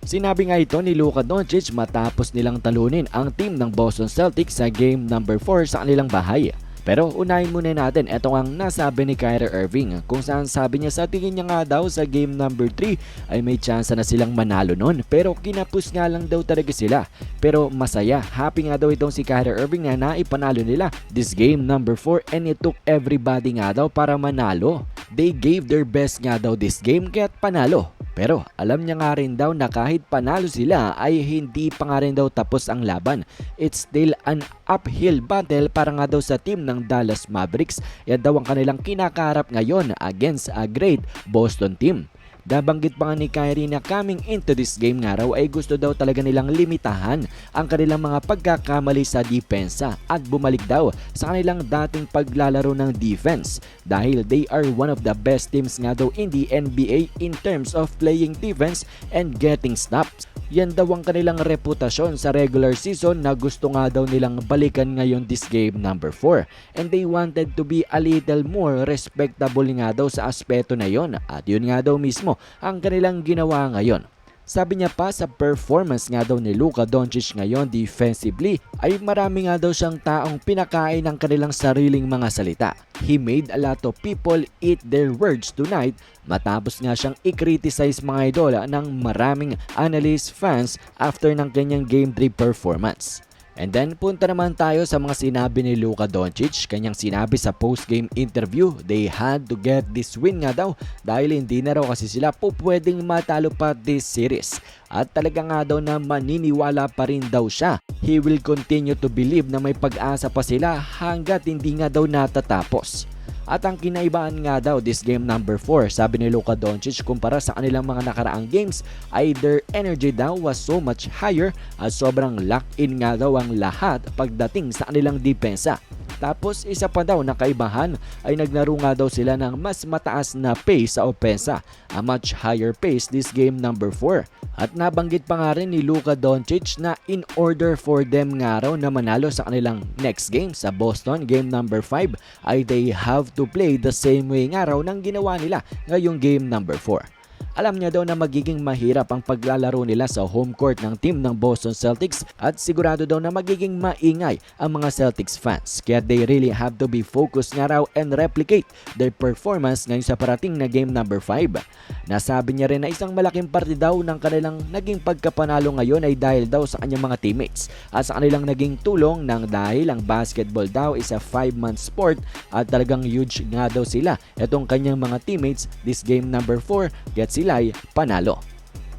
Sinabi nga ito ni Luka Doncic matapos nilang talunin ang team ng Boston Celtics sa game number 4 sa kanilang bahay. Pero unahin muna natin ito ang nasabi ni Kyrie Irving kung saan sabi niya sa tingin niya nga daw sa game number 3 ay may chance na silang manalo nun pero kinapos nga lang daw talaga sila. Pero masaya, happy nga daw itong si Kyrie Irving na naipanalo nila this game number 4 and it took everybody nga daw para manalo. They gave their best nga daw this game kaya't panalo. Pero alam niya nga rin daw na kahit panalo sila ay hindi pa nga rin daw tapos ang laban. It's still an uphill battle para nga daw sa team ng Dallas Mavericks. Yan daw ang kanilang kinakaharap ngayon against a great Boston team. Dabanggit pa nga ni Kyrie na coming into this game nga raw ay gusto daw talaga nilang limitahan ang kanilang mga pagkakamali sa depensa at bumalik daw sa kanilang dating paglalaro ng defense dahil they are one of the best teams nga daw in the NBA in terms of playing defense and getting stops. Yan daw ang kanilang reputasyon sa regular season na gusto nga daw nilang balikan ngayon this game number 4. And they wanted to be a little more respectable nga daw sa aspeto na yon at yun nga daw mismo ang kanilang ginawa ngayon. Sabi niya pa sa performance nga daw ni Luka Doncic ngayon defensively ay marami nga daw siyang taong pinakain ng kanilang sariling mga salita. He made a lot of people eat their words tonight matapos nga siyang i-criticize mga idola ng maraming analyst fans after ng kanyang Game 3 performance. And then punta naman tayo sa mga sinabi ni Luka Doncic. Kanyang sinabi sa post-game interview, they had to get this win nga daw dahil hindi na raw kasi sila po pwedeng matalo pa this series. At talaga nga daw na maniniwala pa rin daw siya. He will continue to believe na may pag-asa pa sila hanggat hindi nga daw natatapos. At ang kinaibahan nga daw this game number 4, sabi ni Luka Doncic kumpara sa kanilang mga nakaraang games ay their energy daw was so much higher at sobrang lock-in nga daw ang lahat pagdating sa kanilang depensa. Tapos isa pa daw na kaibahan ay naglaro nga daw sila ng mas mataas na pace sa opensa, a much higher pace this game number 4. At nabanggit pa nga rin ni Luka Doncic na in order for them nga raw na manalo sa kanilang next game sa Boston game number 5 ay they have to play the same way nga raw ng ginawa nila ngayong game number 4. Alam niya daw na magiging mahirap ang paglalaro nila sa home court ng team ng Boston Celtics at sigurado daw na magiging maingay ang mga Celtics fans. Kaya they really have to be focused nga raw and replicate their performance ngayon sa parating na game number 5. Nasabi niya rin na isang malaking parte daw ng kanilang naging pagkapanalo ngayon ay dahil daw sa kanyang mga teammates at sa kanilang naging tulong ng dahil ang basketball daw is a 5-month sport at talagang huge nga daw sila. Itong kanyang mga teammates this game number 4 get sila'y panalo.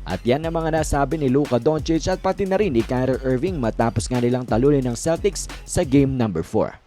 At yan ang mga nasabi ni Luka Doncic at pati na rin ni Kyrie Irving matapos nga nilang talunin ng Celtics sa game number 4.